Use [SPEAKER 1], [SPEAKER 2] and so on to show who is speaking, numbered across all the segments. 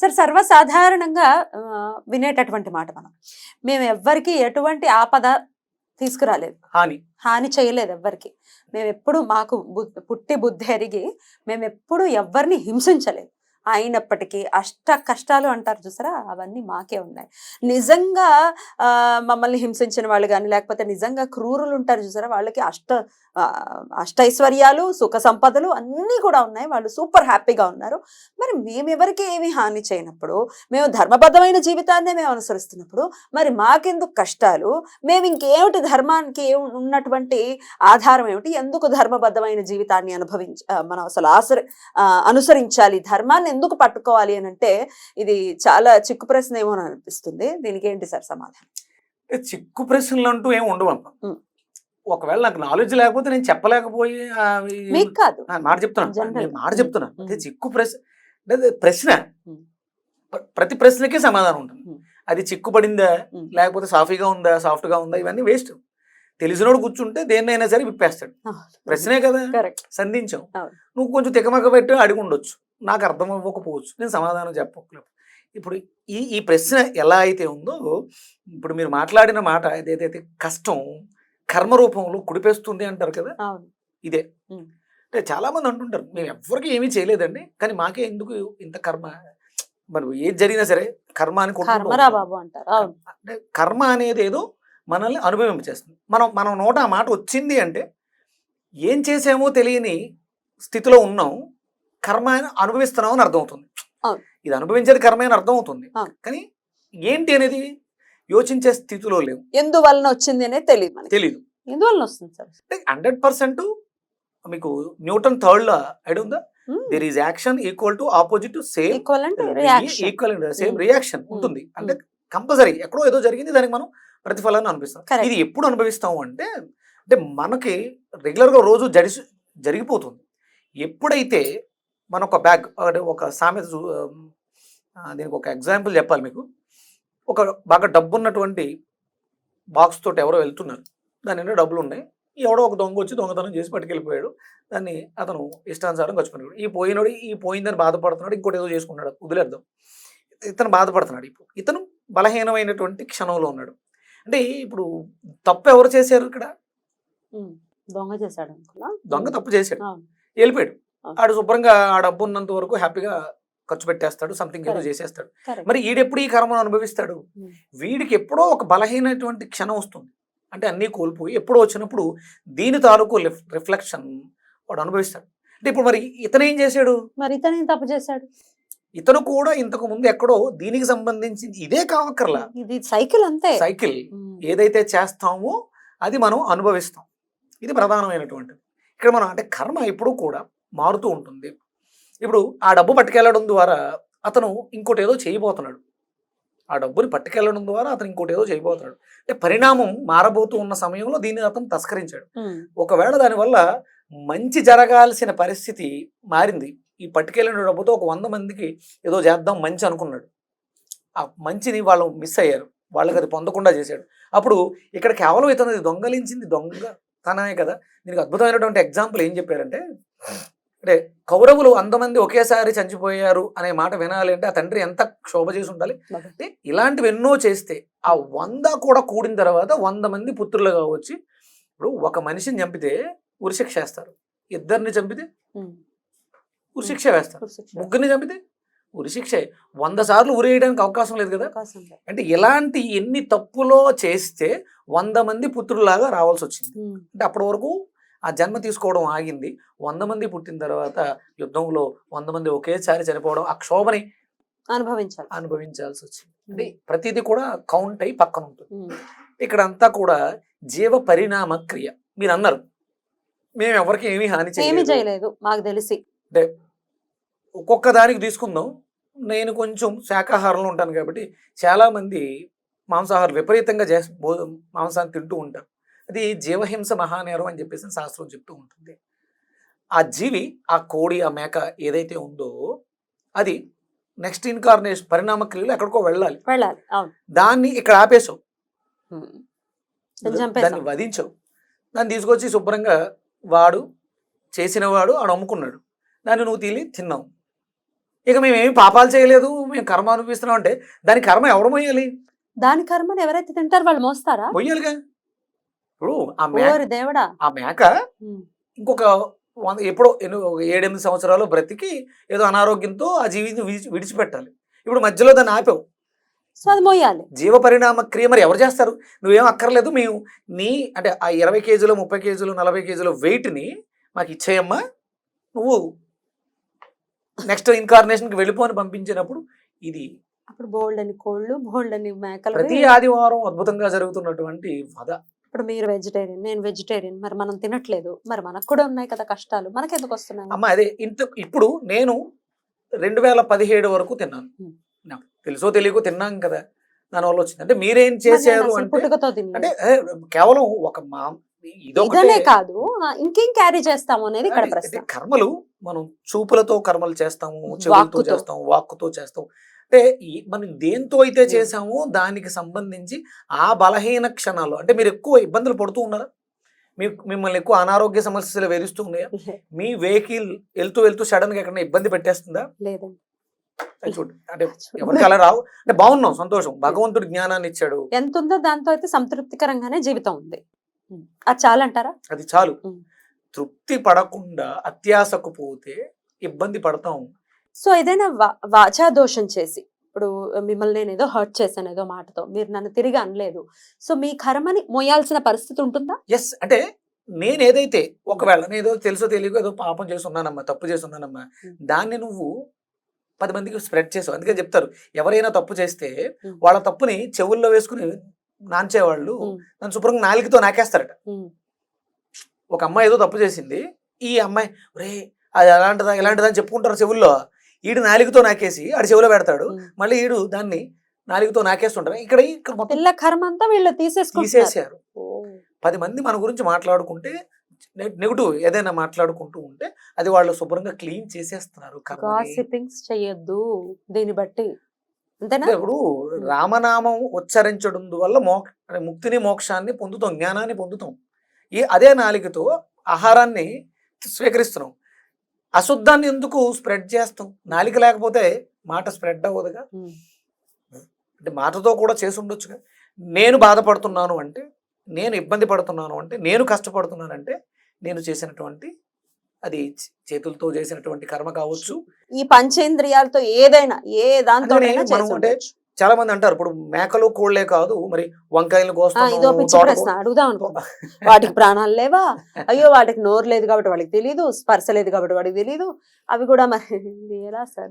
[SPEAKER 1] Sir సర్వసాధారణంగా వినేటటువంటి మాట మనం. మేము ఎవ్వరికి ఎటువంటి ఆపద తీసుకురాలేదు.
[SPEAKER 2] హాని.
[SPEAKER 1] హాని చేయలేదు ఎవ్వరికి. మేము ఎప్పుడు మాకు పుట్టి బుద్ధి ఎరిగి మేము ఎప్పుడు ఎవ్వరిని హింసించలేదు. అయినప్పటికీ అష్ట కష్టాలు అంటారు చూసారా? అవన్నీ మాకే ఉన్నాయి. నిజంగా ఆ, మమ్మల్ని హింసించిన వాళ్ళు కానీ లేకపోతే నిజంగా క్రూరులు ఉంటారు చూసారా? వాళ్ళకి అష్ట ఆ, అష్టైశ్వర్యాలు సుఖ సంపదలు అన్నీ కూడా ఉన్నాయి. వాళ్ళు సూపర్ హ్యాపీగా ఉన్నారు. మరి మేము ఎవరికి ఏమీ హాని చేయనప్పుడు మేము ధర్మబద్ధమైన జీవితాన్నే మేము అనుసరిస్తున్నప్పుడు మరి మాకెందుకు కష్టాలు? మేము ఇంకేమిటి ధర్మానికి ఉన్నటువంటి ఆధారం ఏమిటి? ఎందుకు ధర్మబద్ధమైన జీవితాన్ని అనుభవించ మనం అసలు ఆసరి అనుసరించాలి? ధర్మాన్ని ఎందుకు పట్టుకోవాలి అని అంటే ఇది చాలా చిక్కు ప్రశ్న ఏమో అని అనిపిస్తుంది. దీనికి ఏంటి సార్ సమాధానం?
[SPEAKER 2] అంటే చిక్కు ప్రశ్నలు అంటూ ఏమి ఉండవు. ఒకవేళ నాకు నాలెడ్జ్ లేకపోతే నేను చెప్పలేకపోయి
[SPEAKER 1] కాదు.
[SPEAKER 2] మాట చెప్తున్నాను. మాట చెప్తున్నాను. అదే చిక్కు ప్రశ్న అంటే ప్రశ్న. ప్రతి ప్రశ్నకి సమాధానం ఉంటుంది. అది చిక్కుపడిందా. లేకపోతే సాఫీగా ఉందా సాఫ్ట్గా ఉందా ఇవన్నీ వేస్ట్. తెలిసినోడు కూర్చుంటే దేన్నైనా సరే విప్పేస్తాడు. ప్రశ్నే కదా.
[SPEAKER 1] కరెక్ట్.
[SPEAKER 2] సంధించాం.
[SPEAKER 1] అవును.
[SPEAKER 2] నువ్వు కొంచెం తికమక పెట్టి అడిగి ఉండొచ్చు. నాకు అర్థం అవ్వకపోవచ్చు. నేను సమాధానం చెప్పలేదు ఇప్పుడు ఈ ఈ ప్రశ్న ఎలా అయితే ఉందో ఇప్పుడు మీరు మాట్లాడిన మాట ఏదైతే కష్టం కర్మ రూపంలో కుడిపేస్తుంది అంటారు కదా? ఇదే. అంటే చాలా మంది అంటుంటారు మేము ఎవ్వరికి ఏమీ చేయలేదండి కానీ మాకే ఎందుకు ఇంత కర్మ? మరి ఏది జరిగినా సరే కర్మ అని అంటే కర్మ అనేది ఏదో మనల్ని అనుభవింపచేస్తుంది. మనం మనం నోట ఆ మాట వచ్చింది అంటే ఏం చేసామో తెలియని స్థితిలో ఉన్నాం కర్మ అని అనుభవిస్తున్నాం అని అర్థమవుతుంది. ఇది అనుభవించేది కర్మ అని అర్థమవుతుంది. కానీ ఏంటి అనేది యోచించే స్థితిలో లేవు.
[SPEAKER 1] ఎందువలన వచ్చింది అనేది తెలియదు
[SPEAKER 2] తెలియదు
[SPEAKER 1] ఎందువలన వస్తుంది సార్?
[SPEAKER 2] అంటే హండ్రెడ్ పర్సెంట్ మీకు న్యూటన్ థర్డ్ లా ఐడి ఉందా there is action equal to opposite same
[SPEAKER 1] equal
[SPEAKER 2] same. Reaction. ఉంటుంది. అంటే కంపల్సరీ ఎక్కడో ఏదో జరిగింది దానికి మనం ప్రతిఫలాన్ని అనిపిస్తాం. ఇది ఎప్పుడు అనుభవిస్తాము అంటే అంటే మనకి రెగ్యులర్గా రోజు జడిసి జరిగిపోతుంది. ఎప్పుడైతే మన ఒక బ్యాగ్ ఒక సామెత దీనికి ఒక ఎగ్జాంపుల్ చెప్పాలి మీకు. ఒక బాగా డబ్బు ఉన్నటువంటి బాక్స్ తోటి ఎవరో వెళ్తున్నారు. దాని నిండా డబ్బులు ఉన్నాయి ఎవడో ఒక దొంగ వచ్చి దొంగతనం చేసి పట్టుకెళ్ళిపోయాడు. దాన్ని అతను ఇష్టానుసారం ఖర్చుకున్నాడు ఈ పోయినోడు ఈ పోయిందని బాధపడుతున్నాడు. ఇంకోటి ఏదో చేసుకున్నాడు వదిలేద్దాం. ఇతను బాధపడుతున్నాడు ఇప్పుడు. ఇతను బలహీనమైనటువంటి క్షణంలో ఉన్నాడు. అంటే ఇప్పుడు తప్పు ఎవరు చేశారు ఇక్కడ.
[SPEAKER 1] దొంగ చేశాడు
[SPEAKER 2] దొంగ తప్పు చేశాడు. వెళ్ళిపోయాడు. ఆడు శుభ్రంగా ఆ డబ్బు ఉన్నంత వరకు హ్యాపీగా ఖర్చు పెట్టేస్తాడు సంథింగ్ ఏదో. చేసేస్తాడు. మరి ఈడెప్పుడు ఈ కర్మను అనుభవిస్తాడు?
[SPEAKER 1] ఉమ్.
[SPEAKER 2] వీడికి ఎప్పుడో ఒక బలహీనటువంటి క్షణం వస్తుంది. అంటే అన్నీ కోల్పోయి ఎప్పుడో వచ్చినప్పుడు దీని తాలూకు రిఫ్లెక్షన్ వాడు అనుభవిస్తాడు. అంటే ఇప్పుడు మరి ఇతను ఏం చేశాడు?
[SPEAKER 1] మరి ఇతను ఏం తప్పు చేశాడు?
[SPEAKER 2] ఇతను కూడా ఇంతకు ముందు ఎక్కడో దీనికి సంబంధించి ఇదే కావక్కర్లా.
[SPEAKER 1] ఇది సైకిల్ అంతే.
[SPEAKER 2] సైకిల్.
[SPEAKER 1] ఉమ్.
[SPEAKER 2] ఏదైతే చేస్తామో అది మనం అనుభవిస్తాం. ఇది ప్రధానమైనటువంటిది. ఇక్కడ మనం అంటే కర్మ ఎప్పుడూ కూడా మారుతూ ఉంటుంది. ఇప్పుడు ఆ డబ్బు పట్టుకెళ్ళడం ద్వారా అతను ఇంకోటి ఏదో చేయబోతున్నాడు. ఆ డబ్బుని పట్టుకెళ్ళడం ద్వారా అతను ఇంకోటి ఏదో చేయబోతున్నాడు. అంటే పరిణామం మారబోతూ ఉన్న సమయంలో దీన్ని అతను తస్కరించాడు. ఒకవేళ దానివల్ల మంచి జరగాల్సిన పరిస్థితి మారింది. ఈ పట్టుకెళ్ళిన డబ్బుతో ఒక వంద మందికి ఏదో చేద్దాం మంచి అనుకున్నాడు. ఆ మంచిని వాళ్ళు మిస్ అయ్యారు. వాళ్ళకి అది పొందకుండా చేశాడు. అప్పుడు ఇక్కడ కేవలం ఇతను దొంగలించింది దొంగ తనమే కదా. దీనికి అద్భుతమైనటువంటి ఎగ్జాంపుల్ ఏం చెప్పారంటే అంటే కౌరవులు వంద మంది ఒకేసారి చనిపోయారు అనే మాట వినాలి అంటే ఆ తండ్రి ఎంత క్షోభ చేసి ఉండాలి అంటే ఇలాంటివి ఎన్నో చేస్తే ఆ వంద కూడా కూడిన తర్వాత వంద మంది పుత్రులుగా వచ్చి ఇప్పుడు ఒక మనిషిని చంపితే ఉరిశిక్ష వేస్తారు ఇద్దరిని చంపితే. ఉరిశిక్ష వేస్తారు. ముగ్గురిని చంపితే ఉరిశిక్ష వంద సార్లు ఉరేయడానికి అవకాశం లేదు కదా. అంటే ఇలాంటి ఎన్ని తప్పులో చేస్తే వంద మంది పుత్రులాగా రావాల్సి వచ్చింది. అంటే అప్పటి వరకు ఆ జన్మ తీసుకోవడం ఆగింది. వంద మంది పుట్టిన తర్వాత యుద్ధంలో వంద మంది ఒకేసారి చనిపోవడం ఆ క్షోభని
[SPEAKER 1] అనుభవించాలి.
[SPEAKER 2] అనుభవించాల్సి వచ్చింది. అంటే ప్రతిదీ కూడా కౌంట్ అయి పక్కన ఉంటుంది. ఇక్కడ అంతా కూడా జీవ పరిణామ క్రియ. మీరు అన్నారు మేము ఎవరికి ఏమీ హాని
[SPEAKER 1] ఏమీ
[SPEAKER 2] చేయలేదు.
[SPEAKER 1] మాకు తెలిసి.
[SPEAKER 2] అంటే ఒక్కొక్క దానికి తీసుకుందాం. నేను కొంచెం శాకాహారంలో ఉంటాను కాబట్టి చాలా మంది మాంసాహారం విపరీతంగా చేసి మాంసాన్ని తింటూ ఉంటారు. అది జీవహింస మహానేరం అని చెప్పేసి శాస్త్రం చెప్తూ ఉంటుంది. ఆ జీవి ఆ కోడి ఆ మేక ఏదైతే ఉందో అది నెక్స్ట్ ఇన్కార్నేషన్ పరిణామ క్రియలు ఎక్కడికో వెళ్ళాలి.
[SPEAKER 1] వెళ్ళాలి.
[SPEAKER 2] దాన్ని ఇక్కడ ఆపేసావు.
[SPEAKER 1] దాన్ని
[SPEAKER 2] వధించవు. దాన్ని తీసుకొచ్చి శుభ్రంగా వాడు చేసిన వాడు ఆడు అమ్ముకున్నాడు. దాన్ని నువ్వు తీలి తిన్నావు. ఇక మేము ఏమి పాపాలు చేయలేదు మేము కర్మ అనుభవిస్తున్నాం అంటే దాని కర్మ ఎవరు మొయ్యాలి
[SPEAKER 1] దాని కర్మని ఎవరైతే తింటారో వాళ్ళు మోస్తారా?
[SPEAKER 2] మొయ్యాలిగా ఇప్పుడు ఆ మేక ఆ మేక. ఇంకొక వంద ఎప్పుడో ఏడెనిమిది సంవత్సరాలు బ్రతికి ఏదో అనారోగ్యంతో ఆ విడిచి విడిచిపెట్టాలి. ఇప్పుడు మధ్యలో దాన్ని ఆపావు.
[SPEAKER 1] సో అది మోయాలి.
[SPEAKER 2] జీవ పరిణామ క్రియ మరి ఎవరు చేస్తారు? నువ్వేం అక్కర్లేదు మేము నీ అంటే ఆ ఇరవై కేజీలు ముప్పై కేజీలు నలభై కేజీల వెయిట్ని మాకు ఇచ్చేయమ్మా. నువ్వు నెక్స్ట్ ఇన్కార్నేషన్కి వెళ్ళిపోని పంపించినప్పుడు ఇది
[SPEAKER 1] అప్పుడు బోల్డ్ అని కోళ్ళు బోల్డ్ అని మేకలు.
[SPEAKER 2] ప్రతి ఆదివారం అద్భుతంగా జరుగుతున్నటువంటి వధ.
[SPEAKER 1] ఇప్పుడు మీరు వెజిటేరియన్ నేను వెజిటేరియన్ మరి మనం తినట్లేదు. మరి మనకు కూడా ఉన్నాయి కదా కష్టాలు. మనకెందుకు వస్తున్నాయి?
[SPEAKER 2] అమ్మ అదే ఇంత ఇప్పుడు నేను రెండు వేల పదిహేడు వరకు తిన్నాను. నాకు తెలుసో తెలియకో తిన్నాం కదా. దానివల్ల వచ్చింది. అంటే మీరేం చేశారు అంటే కేవలం ఒక మా ఇదొకటే
[SPEAKER 1] ఇదనే కాదు. ఇంకేం క్యారీ చేస్తాము అనేది ఇక్కడ
[SPEAKER 2] కర్మలు మనం చూపులతో కర్మలు చేస్తాము చెవులతో. చేస్తాము వాక్కుతో చేస్తాం అంటే మనం దేంతో అయితే చేసామో దానికి సంబంధించి ఆ బలహీన క్షణాలు అంటే మీరు ఎక్కువ ఇబ్బందులు పడుతూ ఉన్నారా? మీ మిమ్మల్ని ఎక్కువ అనారోగ్య సమస్యలు వేధిస్తూ ఉన్నాయా? మీ వెహికల్ వెళ్తూ వెళ్తూ సడన్గా ఎక్కడ ఇబ్బంది పెట్టేస్తుందా?
[SPEAKER 1] లేదండి.
[SPEAKER 2] అది చూడు అంటే ఎవరికి అలా రావు? అంటే బాగున్నాం సంతోషం. భగవంతుడు జ్ఞానాన్ని ఇచ్చాడు.
[SPEAKER 1] ఎంత ఉందో దాంతో అయితే సంతృప్తికరంగానే జీవితం ఉంది. అది చాలంటారా?
[SPEAKER 2] అది చాలు. తృప్తి పడకుండా అత్యాసకు పోతే ఇబ్బంది పడతాం.
[SPEAKER 1] సో ఏదైనా వా- వాచా దోషం చేసి ఇప్పుడు మిమ్మల్ని నేను ఏదో హర్ట్ చేశాను ఏదో మాటతో మీరు నన్ను తిరిగి అనలేదు సో మీ కర్మని మోయాల్సిన పరిస్థితి ఉంటుందా
[SPEAKER 2] ఎస్ అంటే నేను ఏదైతే ఒకవేళ నేను ఏదో తెలుసో తెలియకో ఏదో పాపం చేసి ఉన్నానమ్మా తప్పు చేసి ఉన్నానమ్మా
[SPEAKER 1] Hmm.
[SPEAKER 2] దాన్ని నువ్వు పది మందికి స్ప్రెడ్ చేసావు అందుకని చెప్తారు ఎవరైనా తప్పు చేస్తే. వాళ్ళ తప్పుని చెవుల్లో వేసుకుని నాంచేవాళ్ళు. నన్ను శుభ్రంగా నాలుగుతో నాకేస్తారట. ఒక అమ్మాయి ఏదో తప్పు చేసింది ఈ అమ్మాయి రే అది అలాంటిదా ఇలాంటిదా అని చెప్పుకుంటారు చెవుల్లో ఈడు నాలుగుతో నాకేసి ఆడి చెవులో పెడతాడు. మళ్ళీ ఈడు దాన్ని నాలుగుతో నాకేస్తుంటారు. ఇక్కడ ఇక్కడ మొత్తం
[SPEAKER 1] కర్మ అంతా వీళ్ళు
[SPEAKER 2] తీసేసారు పది మంది మన గురించి మాట్లాడుకుంటే నెగిటివ్ ఏదైనా మాట్లాడుకుంటూ ఉంటే అది వాళ్ళు శుభ్రంగా క్లీన్ చేసేస్తున్నారు.
[SPEAKER 1] గాసిపింగ్స్ చెయ్యొద్దు దీన్ని బట్టి.
[SPEAKER 2] ఇప్పుడు రామనామం ఉచ్చరించడం వల్ల మోక్ష ముక్తిని మోక్షాన్ని పొందుతాం జ్ఞానాన్ని పొందుతాం. ఈ అదే నాలికతో ఆహారాన్ని స్వీకరిస్తున్నాం. అశుద్ధాన్ని ఎందుకు స్ప్రెడ్ చేస్తాం? నాలిక లేకపోతే మాట స్ప్రెడ్ అవ్వదుగా. అంటే మాటతో కూడా చేసి ఉండొచ్చుగా? నేను బాధపడుతున్నాను అంటే నేను ఇబ్బంది పడుతున్నాను అంటే నేను కష్టపడుతున్నాను అంటే నేను చేసినటువంటి అది చేతులతో చేసినటువంటి కర్మ కావచ్చు.
[SPEAKER 1] ఈ పంచేంద్రియాలతో ఏదైనా ఏ దాంతో
[SPEAKER 2] చాలా మంది అంటారు ఇప్పుడు మేకలు కోళ్ళే కాదు మరి వంకాయలు
[SPEAKER 1] అడుగుదాం వాటికి ప్రాణాలు లేవా? అయ్యో వాటికి నోరు లేదు కాబట్టి వాడికి తెలియదు స్పర్శ లేదు కాబట్టి వాడికి తెలియదు అవి కూడా మరి ఎలా సార్.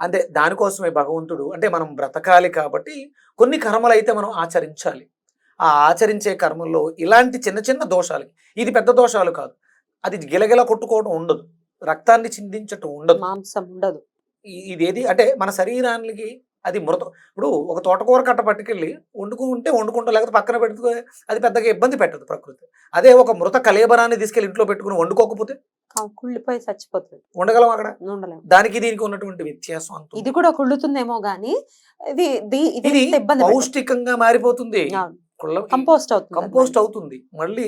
[SPEAKER 2] అంతే దానికోసమే భగవంతుడు అంటే మనం బ్రతకాలి కాబట్టి కొన్ని కర్మలు అయితే మనం ఆచరించాలి. ఆ ఆచరించే కర్మల్లో ఇలాంటి చిన్న చిన్న దోషాలు ఇది పెద్ద దోషాలు కాదు అది గిలగిల కొట్టుకోవడం ఉండదు రక్తాన్ని చిందించటం ఉండదు.
[SPEAKER 1] మాంసం ఉండదు.
[SPEAKER 2] ఇదేది? అంటే మన శరీరానికి అది మృత ఇప్పుడు ఒక తోటకూర కట్ట పట్టుకెళ్ళి వండుకుంటే వండుకుంటా లేకపోతే పక్కన పెట్టుకో అది పెద్దగా ఇబ్బంది పెట్టదు ప్రకృతి. అదే ఒక మృత కలేబరాన్ని తీసుకెళ్ళి ఇంట్లో పెట్టుకుని వండుకోకపోతే?
[SPEAKER 1] కుళ్ళిపోయి చచ్చిపోతుంది.
[SPEAKER 2] ఉండగలం అక్కడ? దానికి దీనికి ఉన్నటువంటి వ్యత్యాసం.
[SPEAKER 1] ఇది కూడా కుళ్ళుతుందేమో గానీ ఇది ఇది
[SPEAKER 2] పౌష్టికంగా మారిపోతుంది.
[SPEAKER 1] కంపోస్ట్ అవుతుంది
[SPEAKER 2] కంపోస్ట్ అవుతుంది. మళ్ళీ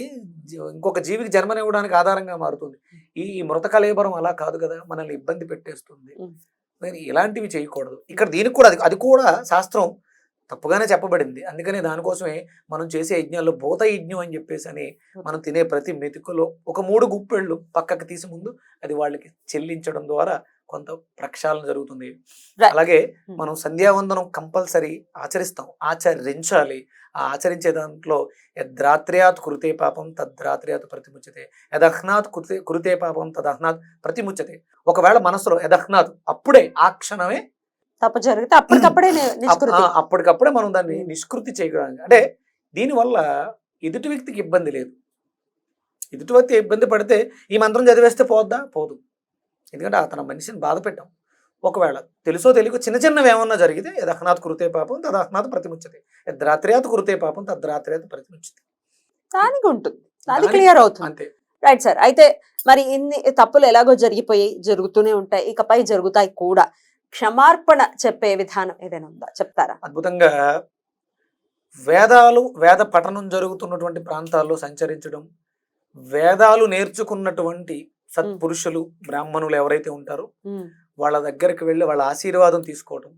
[SPEAKER 2] ఇంకొక జీవికి జన్మనివ్వడానికి ఆధారంగా మారుతుంది. ఈ మృత కలేబరం అలా కాదు కదా మనల్ని ఇబ్బంది పెట్టేస్తుంది. మరి ఇలాంటివి చేయకూడదు. ఇక్కడ దీనికి కూడా అది అది కూడా శాస్త్రం తప్పుగానే చెప్పబడింది. అందుకనే దానికోసమే మనం చేసే యజ్ఞాల్లో భూత యజ్ఞం అని చెప్పేసి అని మనం తినే ప్రతి మెతుకులో ఒక మూడు గుప్పెళ్ళు పక్కకి తీసి ముందు అది వాళ్ళకి చెల్లించడం ద్వారా కొంత ప్రక్షాళన జరుగుతుంది. అలాగే
[SPEAKER 1] Hmm.
[SPEAKER 2] మనం సంధ్యావందనం కంపల్సరీ ఆచరిస్తాం. ఆచరించాలి. ఆ ఆచరించే దాంట్లో యద్రాత్ర్యాత్ కురుతే పాపం తద్రాత్ర్యాత్ ప్రతిముచ్యతే. యదహ్నాత్ కురుతే కురుతే పాపం తదహ్నాత్ ప్రతిముచ్యతే. ఒకవేళ మనసులో యదహ్నాత్ అప్పుడే ఆ క్షణమే
[SPEAKER 1] తప్పు జరిగితే అప్పటికప్పుడే
[SPEAKER 2] అప్పటికప్పుడే మనం దాన్ని
[SPEAKER 1] Hmm.
[SPEAKER 2] నిష్కృతి చేయగలం అంటే దీనివల్ల ఎదుటి వ్యక్తికి ఇబ్బంది లేదు. ఎదుటి వ్యక్తి ఇబ్బంది పడితే ఈ మంత్రం చదివేస్తే పోద్దా? పోదు. ఎందుకంటే అతను మనిషిని బాధ పెట్టాం ఒకవేళ తెలుసో తెలియక చిన్న చిన్నవి ఏమన్నా జరిగితే యదహ్నాథ్ కురుతే పాపం తదహ్నాథ్ ప్రతిముచ్చతే యద్రాత్ర్యాత్ కురుతే పాపం తద్రాత్ర్యాత్ ప్రతిముచ్చతే
[SPEAKER 1] దానికి ఉంటుంది అది క్లియర్ అవుతుంది.
[SPEAKER 2] అంతే.
[SPEAKER 1] రైట్ సార్ అయితే మరి ఇన్ని తప్పులు ఎలాగో జరిగిపోయాయి జరుగుతూనే ఉంటాయి. ఇకపై జరుగుతాయి కూడా. క్షమార్పణ చెప్పే విధానం ఏదైనా ఉందా? చెప్తారా?
[SPEAKER 2] అద్భుతంగా వేదాలు వేద పఠనం జరుగుతున్నటువంటి ప్రాంతాల్లో సంచరించడం వేదాలు నేర్చుకున్నటువంటి సత్పురుషులు బ్రాహ్మణులు ఎవరైతే ఉంటారో వాళ్ళ దగ్గరికి వెళ్ళి వాళ్ళ ఆశీర్వాదం తీసుకోవటం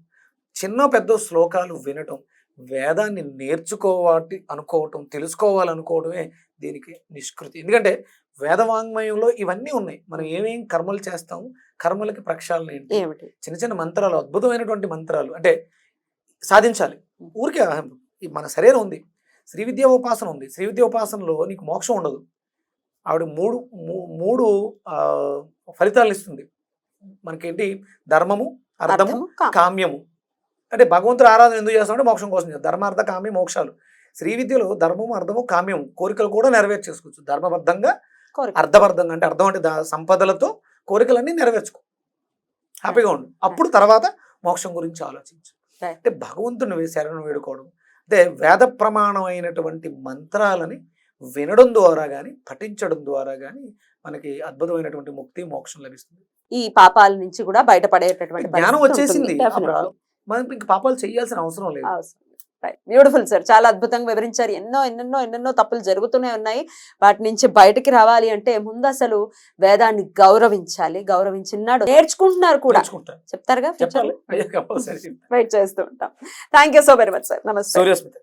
[SPEAKER 2] చిన్న పెద్ద శ్లోకాలు వినటం వేదాన్ని నేర్చుకోవాలి అనుకోవటం తెలుసుకోవాలనుకోవడమే దీనికి నిష్కృతి. ఎందుకంటే వేదవాంగ్మయంలో ఇవన్నీ ఉన్నాయి. మనం ఏమేం కర్మలు చేస్తాము కర్మలకి ప్రక్షాళన ఏంటి? చిన్న చిన్న మంత్రాలు అద్భుతమైనటువంటి మంత్రాలు. అంటే సాధించాలి. ఊరికే మన శరీరం ఉంది. శ్రీ విద్యా ఉపాసన ఉంది. శ్రీ విద్యా ఉపాసనలో నీకు మోక్షం ఉండదు. ఆవిడ మూడు మూ- మూడు ఆ, ఫలితాలను ఇస్తుంది. మనకేంటి? ధర్మము అర్థము కామ్యము. అంటే భగవంతుడు ఆరాధన ఎందుకు చేస్తామంటే మోక్షం కోసం చేస్తాం. ధర్మార్థ కామ్య మోక్షాలు. శ్రీ విద్యలో ధర్మము అర్థము కామ్యము కోరికలు కూడా నెరవేర్చేసుకోవచ్చు. ధర్మబద్ధంగా అర్థబద్ధంగా అంటే అర్థం అంటే దా- సంపదలతో కోరికలన్నీ నెరవేర్చుకో. హ్యాపీగా ఉండు. అప్పుడు తర్వాత మోక్షం గురించి ఆలోచించు. అంటే భగవంతుని శరణు వేడుకోవడం. అంటే వేద ప్రమాణమైనటువంటి మంత్రాలని వినడం ద్వారా కానీ పఠించడం ద్వారా కానీ మనకి అద్భుతమైనటువంటి ముక్తి మోక్షం లభిస్తుంది.
[SPEAKER 1] ఈ పాపాల నుంచి కూడా బయటపడేటటువంటి
[SPEAKER 2] జ్ఞానం వచ్చేసింది. మనం ఇంక పాపాలు చేయాల్సిన అవసరం లేదు.
[SPEAKER 1] బ్యూటిఫుల్ సార్ చాలా అద్భుతంగా వివరించారు. ఎన్నో ఎన్నెన్నో ఎన్నెన్నో తప్పులు జరుగుతూనే ఉన్నాయి. వాటి నుంచి బయటికి రావాలి అంటే ముందు అసలు వేదాన్ని గౌరవించాలి. గౌరవించినాడు. నేర్చుకుంటున్నారు కూడా. చెప్తారుగా వెయిట్ చేస్తూ ఉంటాం. Thank you so very much sir నమస్తే